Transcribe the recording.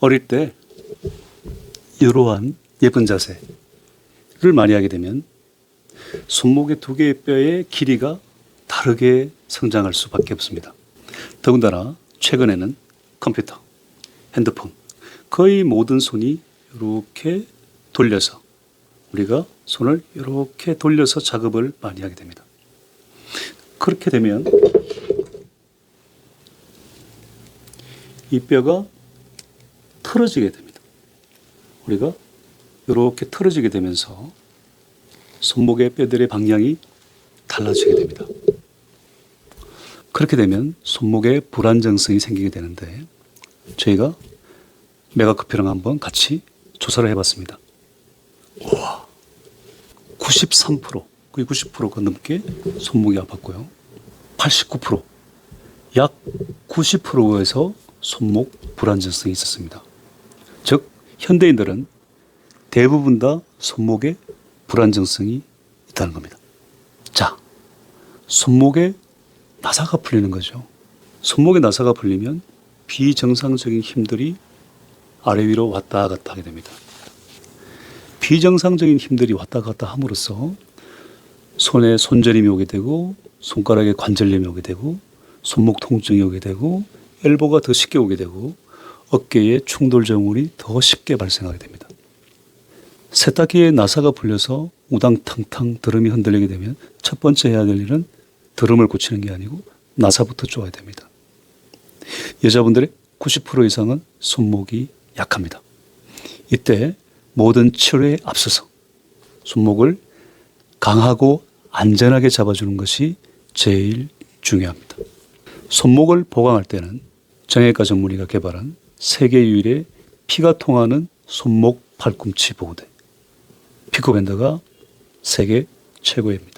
어릴 때 이러한 예쁜 자세를 많이 하게 되면 손목의 두 개의 뼈의 길이가 다르게 성장할 수밖에 없습니다. 더군다나 최근에는 컴퓨터, 핸드폰 거의 모든 손이 이렇게 돌려서 우리가 손을 이렇게 돌려서 작업을 많이 하게 됩니다. 그렇게 되면 이 뼈가 틀어지게 됩니다. 우리가 이렇게 틀어지게 되면서 손목의 뼈들의 방향이 달라지게 됩니다. 그렇게 되면 손목에 불안정성이 생기게 되는데 저희가 메가커피랑 한번 같이 조사를 해봤습니다. 와, 93% 거의 90%가 넘게 손목이 아팠고요. 89%, 약 90%에서 손목 불안정성이 있었습니다. 즉 현대인들은 대부분 다 손목에 불안정성이 있다는 겁니다. 자, 손목에 나사가 풀리는 거죠. 손목에 나사가 풀리면 비정상적인 힘들이 아래 위로 왔다 갔다 하게 됩니다. 비정상적인 힘들이 왔다 갔다 함으로써 손에 손저림이 오게 되고 손가락에 관절염이 오게 되고 손목 통증이 오게 되고 엘보가 더 쉽게 오게 되고 어깨에 충돌 증후군이 더 쉽게 발생하게 됩니다. 세탁기에 나사가 풀려서 우당탕탕 드럼이 흔들리게 되면 첫 번째 해야 될 일은 드럼을 고치는 게 아니고 나사부터 쪼아야 됩니다. 여자분들의 90% 이상은 손목이 약합니다. 이때 모든 치료에 앞서서 손목을 강하고 안전하게 잡아주는 것이 제일 중요합니다. 손목을 보강할 때는 정형외과 전문의가 개발한 세계 유일의 피가 통하는 손목 팔꿈치 보호대 피코밴드가 세계 최고입니다.